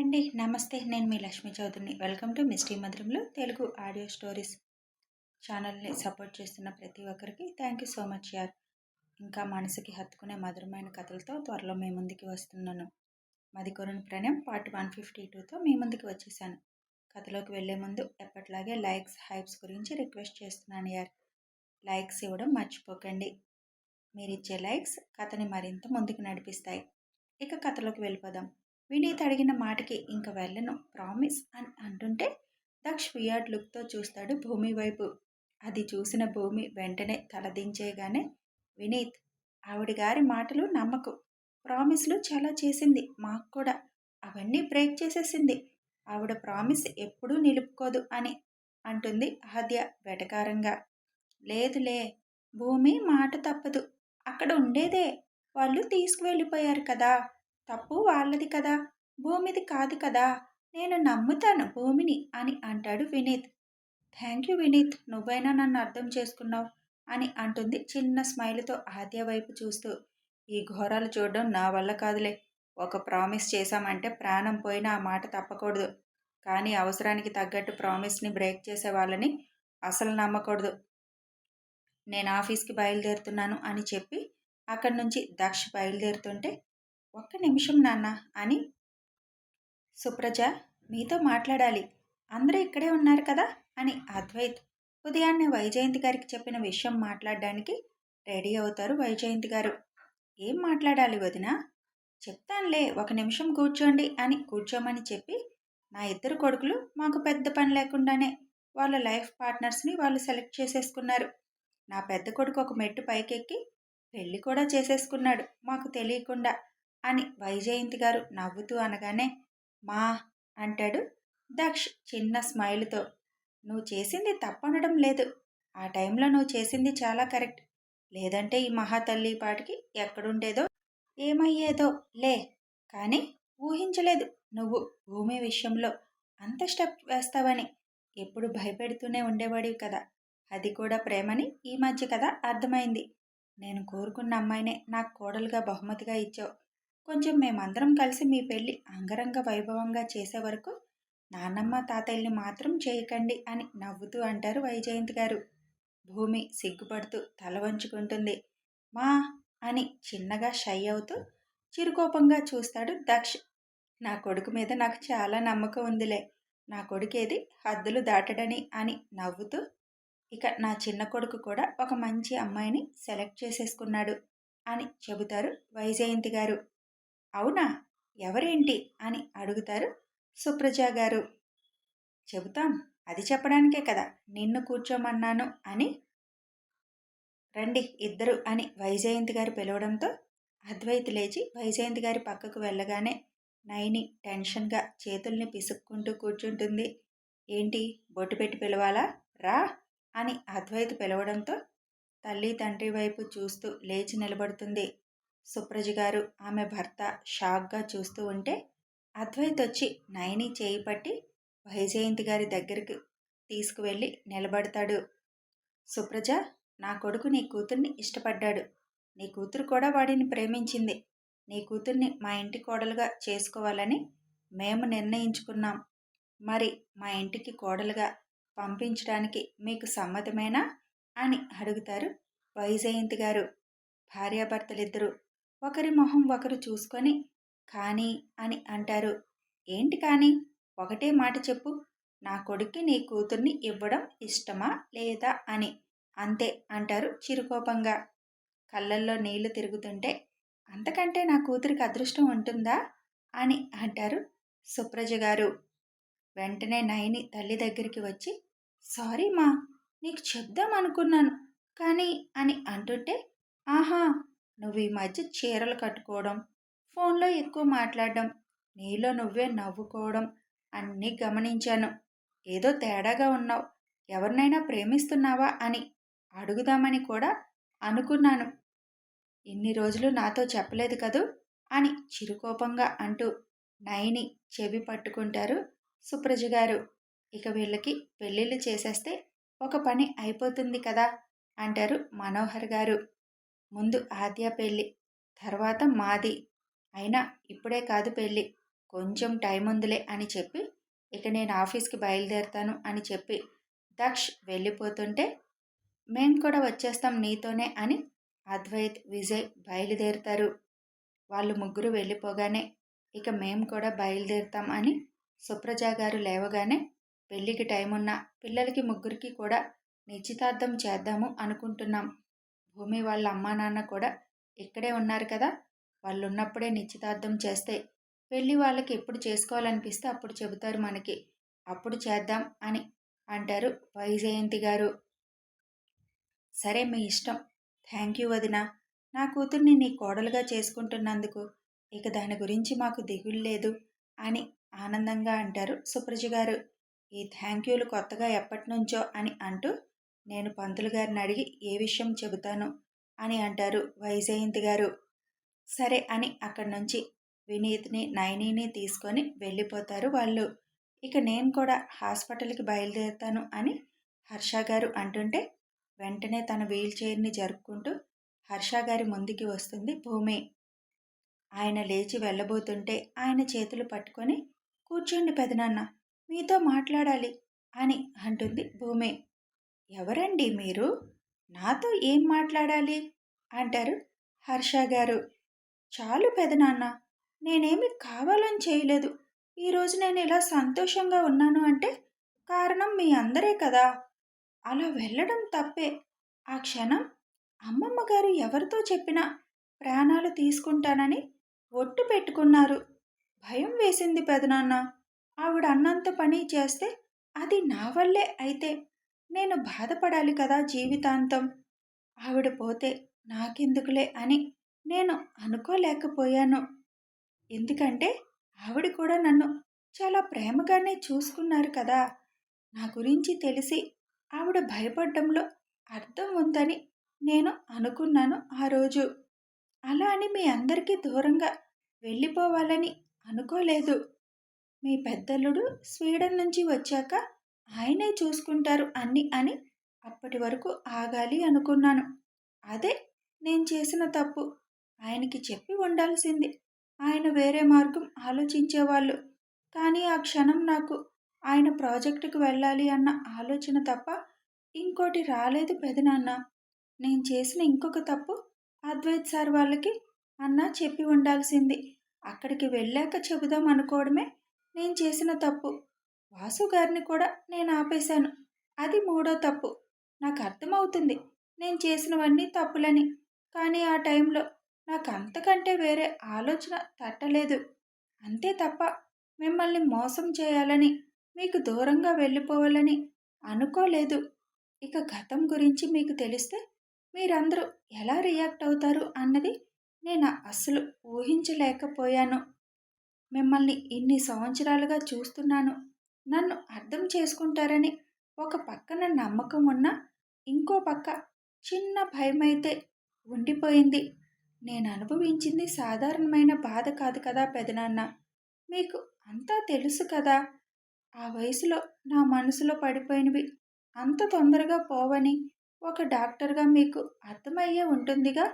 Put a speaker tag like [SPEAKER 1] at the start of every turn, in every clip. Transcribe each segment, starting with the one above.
[SPEAKER 1] Hi అండి. నమస్తే నేను మీ లక్ష్మీ చౌదరిని. వెల్కమ్ టు మిస్టీ మధురంలో తెలుగు ఆడియో స్టోరీస్ ఛానల్ని సపోర్ట్ చేస్తున్న ప్రతి ఒక్కరికి థ్యాంక్ యూ సో మచ్ యార్. ఇంకా మనసుకి హత్తుకునే మధురమైన కథలతో త్వరలో మీ ముందుకి వస్తున్నాను. మదికొరని ప్రణయం పార్ట్ వన్ ఫిఫ్టీ టూతో మీ ముందుకి వచ్చేసాను. కథలోకి వెళ్ళే ముందు ఎప్పట్లాగే లైక్స్ హైప్స్ గురించి రిక్వెస్ట్ చేస్తున్నాను యార్. లైక్స్ ఇవ్వడం మర్చిపోకండి. మీరు ఇచ్చే లైక్స్ కథని మరింత ముందుకు నడిపిస్తాయి. ఇక కథలోకి వెళ్ళిపోదాం. వినీత్ అడిగిన మాటకి ఇంక వెళ్ళను. ప్రామిస్ అని అంటుంటే దక్ష్ వియాడ్ లుక్తో చూస్తాడు భూమి వైపు అది చూసిన భూమి వెంటనే తలదించేగానే వినీత్ ఆవిడ గారి మాటలు నమ్మకు. ప్రామిస్లు చాలా చేసింది మాకు కూడా. అవన్నీ బ్రేక్ చేసేసింది. ఆవిడ ప్రామిస్ ఎప్పుడూ నిలుపుకోదు అని అంటుంది ఆద్య వెటకారంగా. లేదులే భూమి మాట తప్పదు. అక్కడ ఉండేదే. వాళ్ళు తీసుకువెళ్ళిపోయారు కదా. తప్పు వాళ్ళది కదా భూమిది కాదు కదా నేను నమ్ముతాను భూమిని అని అంటాడు వినీత్. థ్యాంక్ యూ వినీత్ నువ్వైనా నన్ను అర్థం చేసుకున్నావు అని అంటుంది చిన్న స్మైల్తో ఆద్య వైపు చూస్తూ. ఈ ఘోరాలు చూడడం నా వల్ల కాదులే ఒక ప్రామిస్ చేశామంటే ప్రాణం పోయినా ఆ మాట తప్పకూడదు. కానీ అవసరానికి తగ్గట్టు ప్రామిస్ని బ్రేక్ చేసే వాళ్ళని అసలు నమ్మకూడదు. నేను ఆఫీస్కి బయలుదేరుతున్నాను అని చెప్పి అక్కడి నుంచి దక్ష బయలుదేరుతుంటే ఒక్క నిమిషం నాన్న అని సుప్రజ మీతో మాట్లాడాలి. అందరూ ఇక్కడే ఉన్నారు కదా అని అద్వైత్ ఉదయాన్నే వైజయంతి గారికి చెప్పిన విషయం మాట్లాడడానికి రెడీ అవుతారు వైజయంతి గారు. ఏం మాట్లాడాలి వదిన? చెప్తానులే ఒక నిమిషం కూర్చోండి అని కూర్చోమని చెప్పి నా ఇద్దరు కొడుకులు మాకు పెద్ద పని లేకుండానే వాళ్ళ లైఫ్ పార్ట్నర్స్ని వాళ్ళు సెలెక్ట్ చేసేసుకున్నారు. నా పెద్ద కొడుకు ఒక మెట్టు పైకెక్కి పెళ్ళి కూడా చేసేసుకున్నాడు మాకు తెలియకుండా. అని వైజయంతి గారు నవ్వుతూ అనగానే మా అంటాడు దక్ష్ చిన్న స్మైల్తో. నువ్వు చేసింది తప్పనడం లేదు. ఆ టైంలో నువ్వు చేసింది చాలా కరెక్ట్. లేదంటే ఈ మహాతల్లి పాటికి ఎక్కడుండేదో ఏమయ్యేదో లే. కానీ ఊహించలేదు నువ్వు భూమి విషయంలో అంత స్టెప్ వేస్తావని. ఎప్పుడు భయపెడుతూనే ఉండేవాడివి కదా. అది కూడా ప్రేమని ఈ మధ్య కదా అర్థమైంది. నేను కోరుకున్న అమ్మాయినే నాకు కోడలుగా బహుమతిగా ఇచ్చావు. కొంచెం మేమందరం కలిసి మీ పెళ్ళి అంగరంగ వైభవంగా చేసే వరకు నాన్నమ్మ తాతయ్యని మాత్రం చేయకండి అని నవ్వుతూ అంటారు వైజయంతి గారు. భూమి సిగ్గుపడుతూ తల వంచుకుంటుంది. మా అని చిన్నగా షై అవుతూ చిరుకోపంగా చూస్తాడు దక్ష్. నా కొడుకు మీద నాకు చాలా నమ్మకం ఉందిలే. నా కొడుకేది హద్దులు దాటడని అని నవ్వుతూ ఇక నా చిన్న కొడుకు కూడా ఒక మంచి అమ్మాయిని సెలెక్ట్ చేసేసుకున్నాడు అని చెబుతారు వైజయంతి గారు. అవునా? ఎవరేంటి? అని అడుగుతారు సుప్రజ గారు. చెబుతాం అది చెప్పడానికే కదా నిన్ను కూర్చోమన్నాను అని. రండి ఇద్దరు అని వైజయంతి గారు పిలవడంతో అద్వైత్ లేచి వైజయంతి గారి పక్కకు వెళ్ళగానే నైని టెన్షన్గా చేతుల్ని పిసుక్కుంటూ కూర్చుంటుంది. ఏంటి? బొట్టు పెట్టి పిలవాలా? రా అని అద్వైత్ పిలవడంతో తల్లి తండ్రి వైపు చూస్తూ లేచి నిలబడుతుంది. సుప్రజ గారు ఆమె భర్త షాక్గా చూస్తూ ఉంటే అద్వైత్ వచ్చి నయని చేయి పట్టి వైజయంతి గారి దగ్గరికి తీసుకువెళ్ళి నిలబడతాడు. సుప్రజ నా కొడుకు నీ కూతుర్ని ఇష్టపడ్డాడు. నీ కూతురు కూడా వాడిని ప్రేమించింది. నీ కూతుర్ని మా ఇంటి కోడలుగా చేసుకోవాలని మేము నిర్ణయించుకున్నాం. మరి మా ఇంటికి కోడలుగా పంపించడానికి మీకు సమ్మతమేనా? అని అడుగుతారు వైజయంతి గారు. భార్యాభర్తలిద్దరూ ఒకరి మొహం ఒకరు చూసుకొని కానీ అని అంటారు. ఏంటి కానీ? ఒకటే మాట చెప్పు. నా కొడుక్కి నీ కూతుర్ని ఇవ్వడం ఇష్టమా లేదా అని అంతే అంటారు చిరుకోపంగా. కళ్ళల్లో నీళ్ళు తిరుగుతుంటే అంతకంటే నా కూతురికి అదృష్టం ఉంటుందా? అని అంటారు సుప్రజ గారు. వెంటనే నయని తల్లి దగ్గరికి వచ్చి సారీ మా నీకు చెప్దాం అనుకున్నాను. కానీ అని అంటుంటే ఆహా నువ్వు ఈ మధ్య చీరలు కట్టుకోవడం ఫోన్లో ఎక్కువ మాట్లాడడం నీలో నువ్వే నవ్వుకోవడం అన్నీ గమనించాను. ఏదో తేడాగా ఉన్నావు. ఎవరినైనా ప్రేమిస్తున్నావా అని అడుగుదామని కూడా అనుకున్నాను. ఇన్ని రోజులు నాతో చెప్పలేదు కదూ అని చిరుకోపంగా అంటూ నయని చెవి పట్టుకుంటారు సుప్రజ గారు. ఇక వీళ్ళకి పెళ్ళిళ్ళు చేసేస్తే ఒక పని అయిపోతుంది కదా అంటారు మనోహర్ గారు. ముందు ఆద్య పెళ్ళి తర్వాత మాది. అయినా ఇప్పుడే కాదు పెళ్ళి. కొంచెం టైం ఉందిలే అని చెప్పి ఇక నేను ఆఫీస్కి బయలుదేరుతాను అని చెప్పి దక్ష్ వెళ్ళిపోతుంటే మేం కూడా వచ్చేస్తాం నీతోనే అని అద్వైత్ విజయ్ బయలుదేరుతారు. వాళ్ళు ముగ్గురు వెళ్ళిపోగానే ఇక మేము కూడా బయలుదేరుతాం అని సుప్రజ గారు లేవగానే పెళ్ళికి టైం ఉన్నా పిల్లలకి ముగ్గురికి కూడా నిశ్చితార్థం చేద్దాము అనుకుంటున్నాం. భూమి వాళ్ళ అమ్మా నాన్న కూడా ఇక్కడే ఉన్నారు కదా. వాళ్ళు ఉన్నప్పుడే నిశ్చితార్థం చేస్తే పెళ్ళి వాళ్ళకి ఎప్పుడు చేసుకోవాలనిపిస్తే అప్పుడు చెబుతారు మనకి. అప్పుడు చేద్దాం అని అంటారు వైజయంతి గారు. సరే మీ ఇష్టం. థ్యాంక్ యూ వదిన. నా కూతుర్ని నీ కోడలుగా చేసుకుంటున్నందుకు ఇక దాని గురించి మాకు దిగులు లేదు అని ఆనందంగా అంటారు సుప్రజ గారు. ఈ థ్యాంక్ యూలు కొత్తగా ఎప్పటి నుంచో అని అంటూ నేను పంతులు గారిని అడిగి ఏ విషయం చెబుతాను? అని అంటారు వైజయంతి గారు. సరే అని అక్కడి నుంచి వినీత్ని నైనీని తీసుకొని వెళ్ళిపోతారు వాళ్ళు. ఇక నేను కూడా హాస్పిటల్కి బయలుదేరుతాను అని హర్ష గారు అంటుంటే వెంటనే తన వీల్ చైర్ని జరుపుకుంటూ హర్ష గారి ముందుకి వస్తుంది భూమి. ఆయన లేచి వెళ్ళబోతుంటే ఆయన చేతులు పట్టుకొని కూర్చోండి పెదనాన్న మీతో మాట్లాడాలి అని అంటుంది భూమి. ఎవరండి మీరు? నాతో ఏం మాట్లాడాలి? అంటారు హర్ష గారు. చాలు పెదనాన్న నేనేమి కావాలని చేయలేదు. ఈరోజు నేను ఇలా సంతోషంగా ఉన్నాను అంటే కారణం మీ అందరే కదా? అలా వెళ్ళడం తప్పే. ఆ క్షణం అమ్మమ్మ గారు ఎవరితో చెప్పినా ప్రాణాలు తీసుకుంటానని ఒట్టు పెట్టుకున్నారు. భయం వేసింది పెదనాన్న ఆవిడ అన్నంత పని చేస్తే అది నా వల్లే అయితే నేను బాధపడాలి కదా జీవితాంతం. ఆవిడ పోతే నాకెందుకులే అని నేను అనుకోలేకపోయాను. ఎందుకంటే ఆవిడ కూడా నన్ను చాలా ప్రేమగానే చూసుకున్నారు కదా. నా గురించి తెలిసి ఆవిడ భయపడడంలో అర్థం ఉందని నేను అనుకున్నాను ఆ రోజు. అలా అని మీ అందరికీ దూరంగా వెళ్ళిపోవాలని అనుకోలేదు. మీ పెద్దల్లుడు స్వీడన్ నుంచి వచ్చాక ఆయనే చూసుకుంటారు అన్ని అని అప్పటి వరకు ఆగాలి అనుకున్నాను. అదే నేను చేసిన తప్పు. ఆయనకి చెప్పి ఉండాల్సింది. ఆయన వేరే మార్గం ఆలోచించేవాళ్ళు. కానీ ఆ క్షణం నాకు ఆయన ప్రాజెక్టుకు వెళ్ళాలి అన్న ఆలోచన తప్ప ఇంకోటి రాలేదు పెదనాన్న నేను చేసిన ఇంకొక తప్పు అద్వైత్ సార్ వాళ్ళకి అన్న చెప్పి ఉండాల్సింది. అక్కడికి వెళ్ళాక చెబుదాం అనుకోవడమే నేను చేసిన తప్పు. వాసు గారిని కూడా నేను ఆపేశాను. అది మూడో తప్పు. నాకు అర్థమవుతుంది. నేను చేసినవన్నీ తప్పులని. కానీ ఆ టైంలో నాకు అంతకంటే వేరే ఆలోచన తట్టలేదు. అంతే తప్ప మిమ్మల్ని మోసం చేయాలని మీకు దూరంగా వెళ్ళిపోవాలని అనుకోలేదు. ఇక గతం గురించి మీకు తెలిస్తే మీరందరూ ఎలా రియాక్ట్ అవుతారు అన్నది నేను అస్సలు ఊహించలేకపోయాను. మిమ్మల్ని ఇన్ని సంవత్సరాలుగా చూస్తున్నాను. నన్ను అర్థం చేసుకుంటారని ఒక పక్కన నమ్మకం ఉన్నా ఇంకో పక్క చిన్న భయమైతే ఉండిపోయింది. నేను అనుభవించింది సాధారణమైన బాధ కాదు కదా పెదనాన్న. మీకు అంతా తెలుసు కదా. ఆ వయసులో నా మనసులో పడిపోయినవి అంత తొందరగా పోవని ఒక డాక్టర్గా మీకు అర్థమయ్యే ఉంటుందిగా.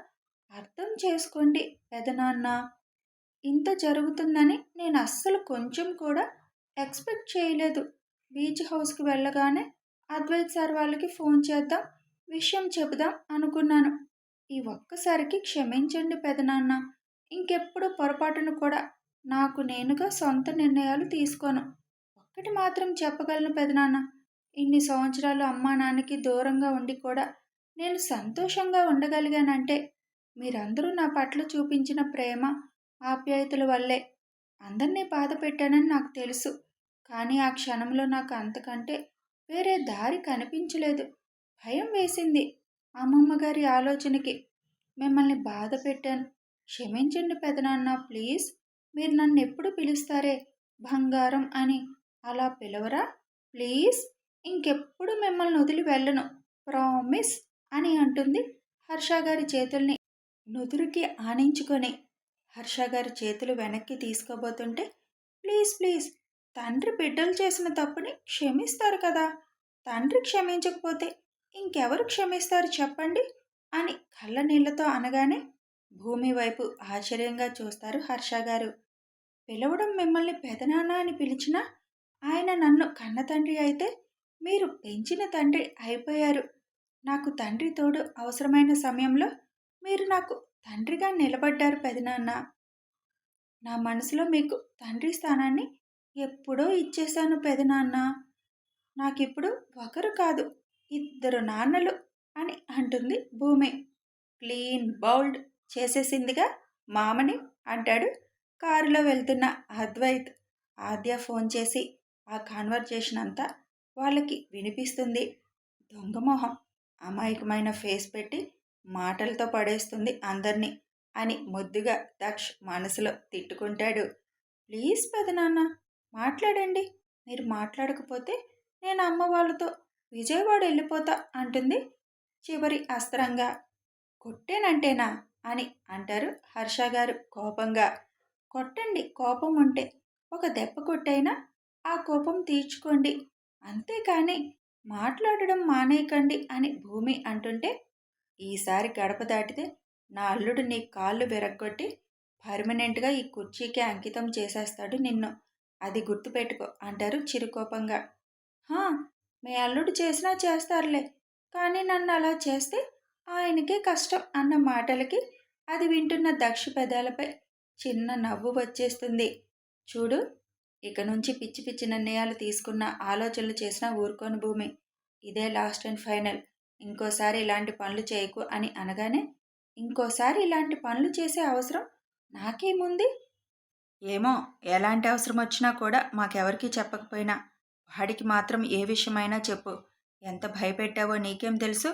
[SPEAKER 1] అర్థం చేసుకోండి పెదనాన్న. ఇంత జరుగుతుందని నేను అస్సలు కొంచెం కూడా ఎక్స్పెక్ట్ చేయలేదు. బీచ్ హౌస్కి వెళ్ళగానే అద్వైత్ సార్ వాళ్ళకి ఫోన్ చేద్దాం విషయం చెబుదాం అనుకున్నాను. ఈ ఒక్కసారికి క్షమించండి పెదనాన్న. ఇంకెప్పుడు పొరపాటును కూడా నాకు నేనుగా సొంత నిర్ణయాలు తీసుకోను. ఒక్కటి మాత్రం చెప్పగలను పెదనాన్న. ఇన్ని సంవత్సరాలు అమ్మా నాన్నకి దూరంగా ఉండి కూడా నేను సంతోషంగా ఉండగలిగానంటే మీరందరూ నా పట్ల చూపించిన ప్రేమ ఆప్యాయతల వల్లే. అందరినీ బాధ పెట్టానని నాకు తెలుసు. కానీ ఆ క్షణంలో నాకు అంతకంటే వేరే దారి కనిపించలేదు. భయం వేసింది అమ్మమ్మ గారి ఆలోచనకి. మిమ్మల్ని బాధ పెట్టాను. క్షమించండి పెదనాన్న ప్లీజ్. మీరు నన్ను ఎప్పుడు పిలుస్తారే? బంగారం అని. అలా పిలవరా? ప్లీజ్. ఇంకెప్పుడు మిమ్మల్ని వదిలి వెళ్ళను. ప్రామిస్ అని అంటుంది హర్ష గారి చేతుల్ని నుదురుకి ఆనించుకొని. హర్ష గారి చేతులు వెనక్కి తీసుకోబోతుంటే ప్లీజ్ ప్లీజ్. తండ్రి బిడ్డలు చేసిన తప్పుని క్షమిస్తారు కదా. తండ్రి క్షమించకపోతే ఇంకెవరు క్షమిస్తారు చెప్పండి? అని కళ్ళ నీళ్ళతో అనగానే భూమి వైపు ఆశ్చర్యంగా చూస్తారు హర్ష గారు. పిలవడం మిమ్మల్ని పెదనాన్న అని పిలిచినా ఆయన నన్ను కన్న తండ్రి అయితే మీరు పెంచిన తండ్రి అయిపోయారు. నాకు తండ్రి తోడు అవసరమైన సమయంలో మీరు నాకు తండ్రిగా నిలబడ్డారు పెదనాన్న. నా మనసులో మీకు తండ్రి స్థానాన్ని ఎప్పుడో ఇచ్చేశాను పెదనాన్న నాకిప్పుడు ఒకరు కాదు ఇద్దరు నాన్నలు అని అంటుంది భూమి. క్లీన్ బౌల్డ్ చేసేసిందిగా మామని అంటాడు కారులో వెళ్తున్న అద్వైత్. ఆద్య ఫోన్ చేసి ఆ కాన్వర్జేషన్ అంతా వాళ్ళకి వినిపిస్తుంది. దొంగమోహం అమాయకమైన ఫేస్ పెట్టి మాటలతో పడేస్తుంది అందరినీ అని ముద్దుగా దక్ష్ మనసులో తిట్టుకుంటాడు. ప్లీజ్ పెదనాన్న మాట్లాడండి. మీరు మాట్లాడకపోతే నేను అమ్మ వాళ్ళతో విజయవాడ వెళ్ళిపోతా అంటుంది. చివరి అస్త్రంగా కొట్టేనంటేనా? అని అంటారు హర్ష గారు కోపంగా. కొట్టండి కోపం ఉంటే ఒక దెబ్బ కొట్టైనా ఆ కోపం తీర్చుకోండి. అంతేకాని మాట్లాడడం మానేయకండి అని భూమి అంటుంటే ఈసారి గడప దాటితే నా అల్లుడు నీ కాళ్ళు విరగ్గొట్టి పర్మనెంట్గా ఈ కుర్చీకి అంకితం చేసేస్తాడు నిన్ను. అది గుర్తుపెట్టుకో అంటారు చిరుకోపంగా. మీ అల్లుడు చేసినా చేస్తారులే కానీ నన్ను అలా చేస్తే ఆయనకే కష్టం అన్న మాటలకి అది వింటున్న దక్ష పెదాలపై చిన్న నవ్వు వచ్చేస్తుంది. చూడు ఇక నుంచి పిచ్చి పిచ్చి నిర్ణయాలు తీసుకున్న ఆలోచనలు చేసిన ఊరుకోని భూమి. ఇదే లాస్ట్ అండ్ ఫైనల్. ఇంకోసారి ఇలాంటి పనులు చేయకు అని అనగానే ఇంకోసారి ఇలాంటి పనులు చేసే అవసరం నాకేముంది? ఏమో ఎలాంటి అవసరం వచ్చినా కూడా మాకెవరికీ చెప్పకపోయినా వాడికి మాత్రం ఏ విషయమైనా చెప్పు. ఎంత భయపెట్టావో నీకేం తెలుసు?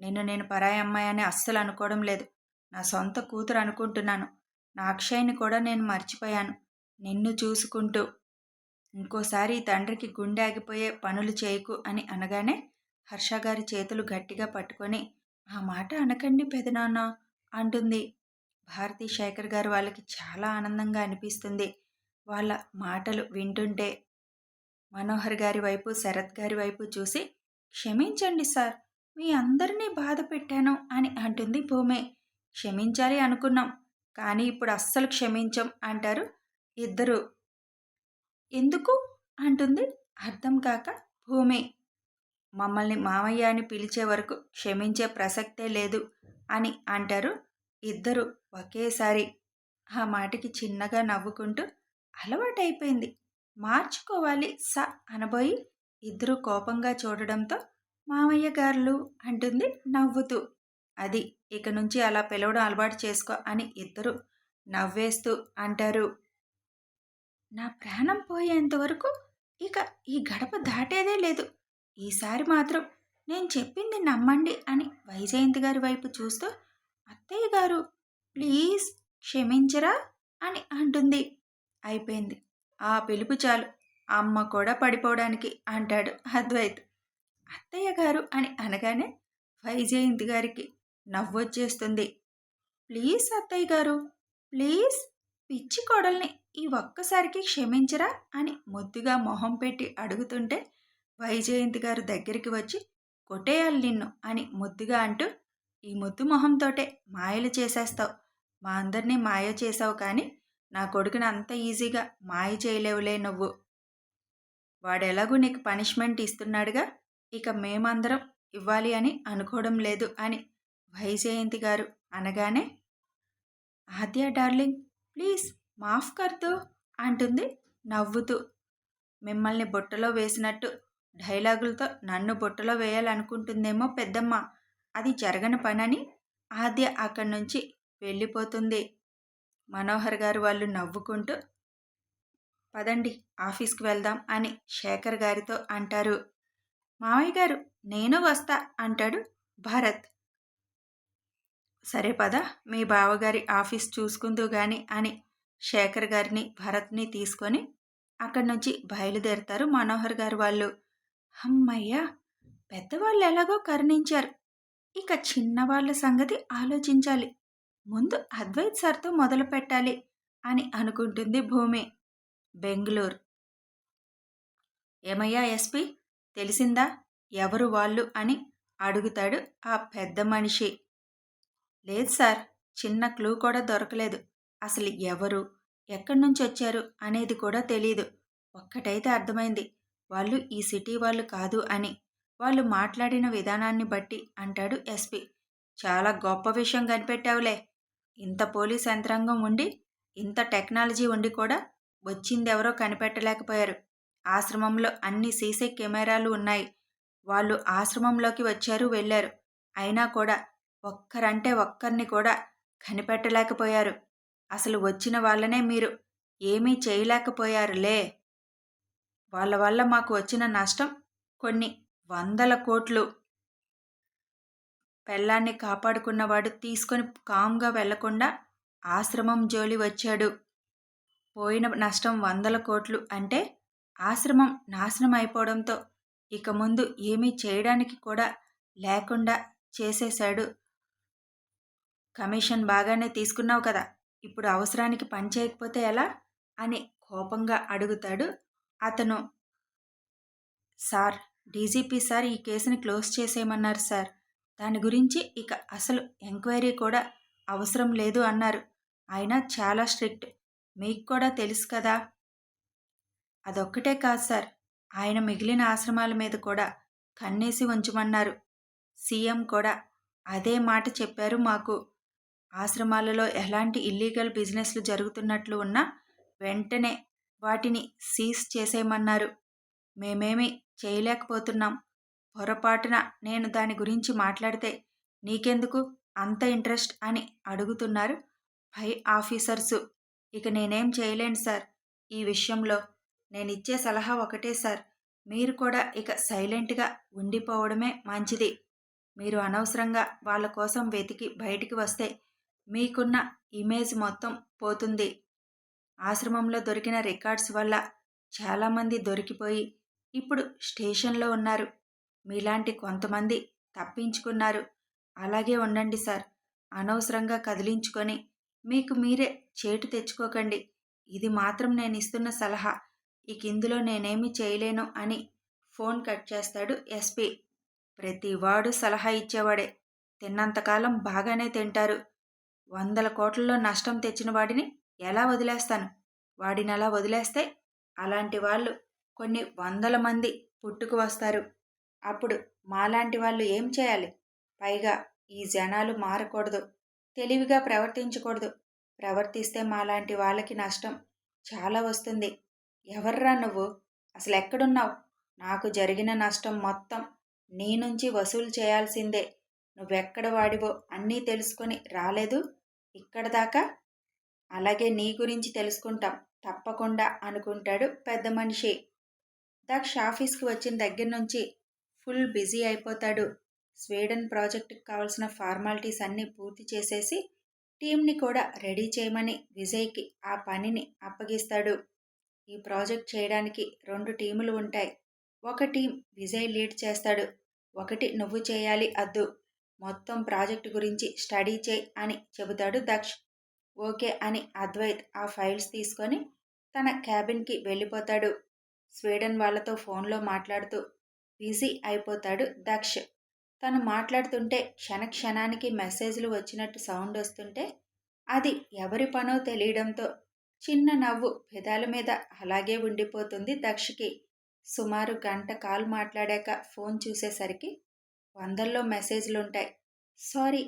[SPEAKER 1] నిన్ను నేను పరాయి అమ్మాయి అని అస్సలు అనుకోవడం లేదు. నా సొంత కూతురు అనుకుంటున్నాను. నా అక్షయ్ని కూడా నేను మర్చిపోయాను. నిన్ను చూసుకుంటూ ఇంకోసారి తండ్రికి గుండె ఆగిపోయే పనులు చేయకు అని అనగానే హర్ష గారి చేతులు గట్టిగా పట్టుకొని ఆ మాట అనకండి పెదనాన్న అంటుంది. భారతీ శేఖర్ గారు వాళ్ళకి చాలా ఆనందంగా అనిపిస్తుంది. వాళ్ళ మాటలు వింటుంటే మనోహర్ గారి వైపు శరత్ గారి వైపు చూసి క్షమించండి సార్ మీ అందరినీ బాధ పెట్టాను అని అంటుంది భూమి. క్షమించాలి అనుకున్నాం కానీ ఇప్పుడు అస్సలు క్షమించం అంటారు ఇద్దరు. ఎందుకు? అంటుంది అర్థం కాక భూమి. మమ్మల్ని మామయ్య అని పిలిచే వరకు క్షమించే ప్రసక్తే లేదు అని అంటారు ఇద్దరు ఒకేసారి ఆ మాటకి చిన్నగా నవ్వుకుంటూ అలవాటైపోయింది. మార్చుకోవాలి స అనబోయి ఇద్దరు కోపంగా చూడడంతో మామయ్య గారులు అంటుంది నవ్వుతూ. అది ఇక నుంచి అలా పిలవడం అలవాటు చేసుకో అని ఇద్దరు నవ్వేస్తూ అంటారు. నా ప్రాణం పోయేంతవరకు ఇక ఈ గడప దాటేదే లేదు. ఈసారి మాత్రం నేను చెప్పింది నమ్మండి అని వైజయంతి గారి వైపు చూస్తూ అత్తయ్య గారు ప్లీజ్ క్షమించరా? అని అంటుంది. అయిపోయింది. ఆ పిలుపు చాలు. అమ్మ కూడా పడిపోవడానికి అంటాడు అద్వైత్. అత్తయ్య గారు అని అనగానే వైజయంతి గారికి నవ్వొచ్చేస్తుంది. ప్లీజ్ అత్తయ్య గారు ప్లీజ్ పిచ్చి కోడల్ని ఈ ఒక్కసారికి క్షమించరా? అని ముద్దుగా మొహం పెట్టి అడుగుతుంటే వైజయంతి గారు దగ్గరికి వచ్చి కొట్టేయాలి నిన్ను అని ముద్దుగా అంటూ ఈ ముద్దు మొహంతోటే మాయలు చేసేస్తావు. మా అందరినీ మాయ చేసావు కానీ నా కొడుకుని అంత ఈజీగా మాయ చేయలేవులే నువ్వు. వాడెలాగూ నీకు పనిష్మెంట్ ఇస్తున్నాడుగా? ఇక మేమందరం ఇవ్వాలి అని అనుకోవడం లేదు అని వైజయంతి గారు అనగానే ఆద్య డార్లింగ్ ప్లీజ్ మాఫ్ కర్దు అంటుంది నవ్వుతూ. మిమ్మల్ని బుట్టలో వేసినట్టు డైలాగులతో నన్ను బుట్టలో వేయాలనుకుంటుందేమో పెద్దమ్మ. అది జరగని పనని ఆద్య అక్కడి నుంచి వెళ్ళిపోతుంది. మనోహర్ గారు వాళ్ళు నవ్వుకుంటూ పదండి ఆఫీస్కి వెళ్దాం అని శేఖర్ గారితో అంటారు. మామయ్య గారు నేను వస్తా అంటాడు భరత్. సరే పద మీ బావగారి ఆఫీస్ చూసుకుందు గాని అని శేఖర్ గారిని భరత్ని తీసుకొని అక్కడి నుంచి బయలుదేరతారు మనోహర్ గారు వాళ్ళు. అమ్మయ్యా పెద్దవాళ్ళు ఎలాగో కరుణించారు. ఇక చిన్నవాళ్ళ సంగతి ఆలోచించాలి. ముందు అద్వైత్ సార్తో మొదలు పెట్టాలి అని అనుకుంటుంది భూమి. బెంగళూరు. ఏమయ్యా ఎస్పి తెలిసిందా? ఎవరు వాళ్ళు అని అడుగుతాడు ఆ పెద్ద మనిషి. లేదు సార్ చిన్న క్లూ కూడా దొరకలేదు. అసలు ఎవరు ఎక్కడి నుంచి వచ్చారు అనేది కూడా తెలియదు ఒక్కటైతే అర్థమైంది. వాళ్ళు ఈ సిటీ వాళ్ళు కాదు అని. వాళ్ళు మాట్లాడిన విధానాన్ని బట్టి అంటాడు ఎస్పి. చాలా గొప్ప విషయం కనిపెట్టావులే. ఇంత పోలీస్ యంత్రాంగం ఉండి ఇంత టెక్నాలజీ ఉండి కూడా వచ్చిందెవరో కనిపెట్టలేకపోయారు. ఆశ్రమంలో అన్ని సీసీ కెమెరాలు ఉన్నాయి. వాళ్ళు ఆశ్రమంలోకి వచ్చారు వెళ్ళారు. అయినా కూడా ఒక్కరంటే ఒక్కరిని కూడా కనిపెట్టలేకపోయారు. అసలు వచ్చిన వాళ్ళనే మీరు ఏమీ చేయలేకపోయారులే. వాళ్ళ వల్ల మాకు వచ్చిన నష్టం కొన్ని వందల కోట్లు. పెళ్ళాన్ని కాపాడుకున్నవాడు తీసుకొని కామ్గా వెళ్ళకుండా ఆశ్రమం జోలి వచ్చాడు. పోయిన నష్టం వందల కోట్లు అంటే ఆశ్రమం నాశనం అయిపోవడంతో ఇక ముందు ఏమీ చేయడానికి కూడా లేకుండా చేసేశాడు. కమిషన్ బాగానే తీసుకున్నావు కదా ఇప్పుడు అవసరానికి పని చేయకపోతే ఎలా? అని కోపంగా అడుగుతాడు అతను. సార్ డీజీపీ సార్ ఈ కేసుని క్లోజ్ చేసేయమన్నారు సార్. దాని గురించి ఇక అసలు ఎంక్వైరీ కూడా అవసరం లేదు అన్నారు. ఆయన చాలా స్ట్రిక్ట్. మీకు కూడా తెలుసు కదా. అదొక్కటే కాదు సార్. ఆయన మిగిలిన ఆశ్రమాల మీద కూడా కన్నేసి ఉంచమన్నారు. సీఎం కూడా అదే మాట చెప్పారు మాకు. ఆశ్రమాలలో ఎలాంటి ఇల్లీగల్ బిజినెస్లు జరుగుతున్నట్లు ఉన్నా వెంటనే వాటిని సీజ్ చేసేయమన్నారు. మేమేమి చేయలేకపోతున్నాం. పొరపాటున నేను దాని గురించి మాట్లాడితే నీకెందుకు అంత ఇంట్రెస్ట్ అని అడుగుతున్నారు పై ఆఫీసర్సు. ఇక నేనేం చేయలేను సార్. ఈ విషయంలో నేను ఇచ్చే సలహా ఒకటే సార్. మీరు కూడా ఇక సైలెంట్గా ఉండిపోవడమే మంచిది. మీరు అనవసరంగా వాళ్ళ కోసం వెతికి బయటికి వస్తే మీకున్న ఇమేజ్ మొత్తం పోతుంది. ఆశ్రమంలో దొరికిన రికార్డ్స్ వల్ల చాలామంది దొరికిపోయి ఇప్పుడు స్టేషన్లో ఉన్నారు. మీలాంటి కొంతమంది తప్పించుకున్నారు. అలాగే ఉండండి సార్. అనవసరంగా కదిలించుకొని మీకు మీరే చేటు తెచ్చుకోకండి. ఇది మాత్రం నేను ఇస్తున్న సలహా. ఇక ఇందులో నేనేమి చేయలేను అని ఫోన్ కట్ చేస్తాడు ఎస్పీ. ప్రతివాడు సలహా ఇచ్చేవాడే. తిన్నంతకాలం బాగానే తింటారు. వందల కోట్లలో నష్టం తెచ్చిన వాడిని ఎలా వదిలేస్తాను? వాడిని అలా వదిలేస్తే అలాంటి వాళ్ళు కొన్ని వందల మంది పుట్టుకు వస్తారు. అప్పుడు మాలాంటి వాళ్ళు ఏం చేయాలి? పైగా ఈ జనాలు మారకూడదు. తెలివిగా ప్రవర్తించకూడదు. ప్రవర్తిస్తే మాలాంటి వాళ్ళకి నష్టం చాలా వస్తుంది. ఎవర్రా నువ్వు? అసలు ఎక్కడున్నావు? నాకు జరిగిన నష్టం మొత్తం నీ నుంచి వసూలు చేయాల్సిందే. నువ్వెక్కడ వాడివో అన్నీ తెలుసుకొని రాలేదు? ఇక్కడ దాకా? అలాగే నీ గురించి తెలుసుకుంటాం. తప్పకుండా అనుకుంటాడు పెద్ద మనిషి. దక్ష ఆఫీస్కి వచ్చిన దగ్గర నుంచి ఫుల్ బిజీ అయిపోతాడు. స్వీడన్ ప్రాజెక్టుకి కావాల్సిన ఫార్మాలిటీస్ అన్నీ పూర్తి చేసేసి టీంని కూడా రెడీ చేయమని విజయ్కి ఆ పనిని అప్పగిస్తాడు. ఈ ప్రాజెక్ట్ చేయడానికి రెండు టీములు ఉంటాయి. ఒక టీం విజయ్ లీడ్ చేస్తాడు. ఒకటి నువ్వు చేయాలి అద్దు. మొత్తం ప్రాజెక్టు గురించి స్టడీ చేయి అని చెబుతాడు దక్ష్. ఓకే అని అద్వైత్ ఆ ఫైల్స్ తీసుకొని తన క్యాబిన్కి వెళ్ళిపోతాడు. స్వీడన్ వాళ్ళతో ఫోన్లో మాట్లాడుతూ బిజీ అయిపోతాడు దక్ష్. తను మాట్లాడుతుంటే క్షణక్షణానికి మెసేజ్లు వచ్చినట్టు సౌండ్ వస్తుంటే అది ఎవరి పనో తెలియడంతో చిన్న నవ్వు పెదాల మీద అలాగే ఉండిపోతుంది దక్షకి. సుమారు గంట కాల్ మాట్లాడాక ఫోన్ చూసేసరికి వందల్లో మెసేజ్లు ఉంటాయి సారీ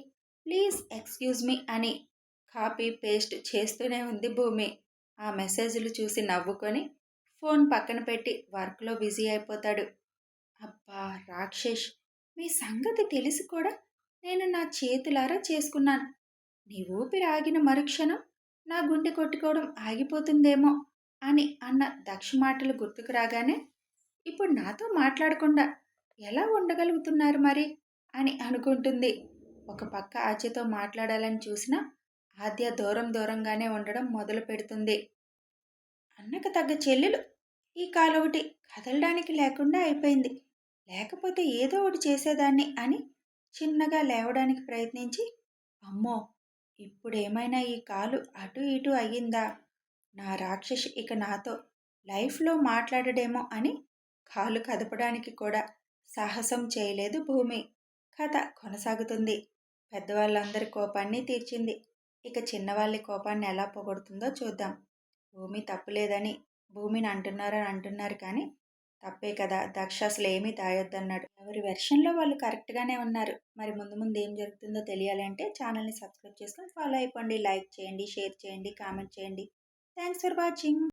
[SPEAKER 1] ప్లీజ్ ఎక్స్క్యూజ్ మీ అని కాపీ పేస్ట్ చేస్తూనే ఉంది భూమి. ఆ మెసేజ్లు చూసి నవ్వుకొని ఫోన్ పక్కన పెట్టి వర్క్లో బిజీ అయిపోతాడు. అబ్బా! రాక్షేష్! మీ సంగతి తెలిసి కూడా నేను నా చేతులారా చేసుకున్నాను. నీ ఊపిరి ఆగిన మరుక్షణం నా గుండె కొట్టుకోవడం ఆగిపోతుందేమో అని అన్న దక్ష మాటలు గుర్తుకు రాగానే ఇప్పుడు నాతో మాట్లాడకుండా ఎలా ఉండగలుగుతున్నారు మరి? అని అనుకుంటుంది. ఒక పక్క ఆచతో మాట్లాడాలని చూసినా ఆద్య దూరం దూరంగానే ఉండడం మొదలు పెడుతుంది అన్నకు తగ్గ చెల్లెలు ఈ కాలొకటి కదలడానికి లేకుండా అయిపోయింది. లేకపోతే ఏదో ఒకటి చేసేదాన్ని అని చిన్నగా లేవడానికి ప్రయత్నించి అమ్మో! ఇప్పుడేమైనా ఈ కాలు అటు ఇటు అయ్యిందా? నా రాక్షసి ఇక నాతో లైఫ్లో మాట్లాడడేమో అని కాలు కదపడానికి కూడా సాహసం చేయలేదు భూమి. కథ కొనసాగుతుంది. పెద్దవాళ్ళందరి కోపాన్ని తీర్చింది. ఇక చిన్నవాళ్ళ కోపాన్ని ఎలా పొగొడుతుందో చూద్దాం. భూమి తప్పులేదని భూమిని అంటున్నారు అని అంటున్నారు కానీ తప్పే కదా. దక్ష అసలు ఏమీ తాయొద్దన్నాడు. ఎవరి వెర్షన్లో వాళ్ళు కరెక్ట్గానే ఉన్నారు. మరి ముందు ముందు ఏం జరుగుతుందో తెలియాలంటే ఛానల్ని సబ్స్క్రైబ్ చేసుకొని ఫాలో అయిపోండి. లైక్ చేయండి షేర్ చేయండి కామెంట్ చేయండి. Thanks for watching.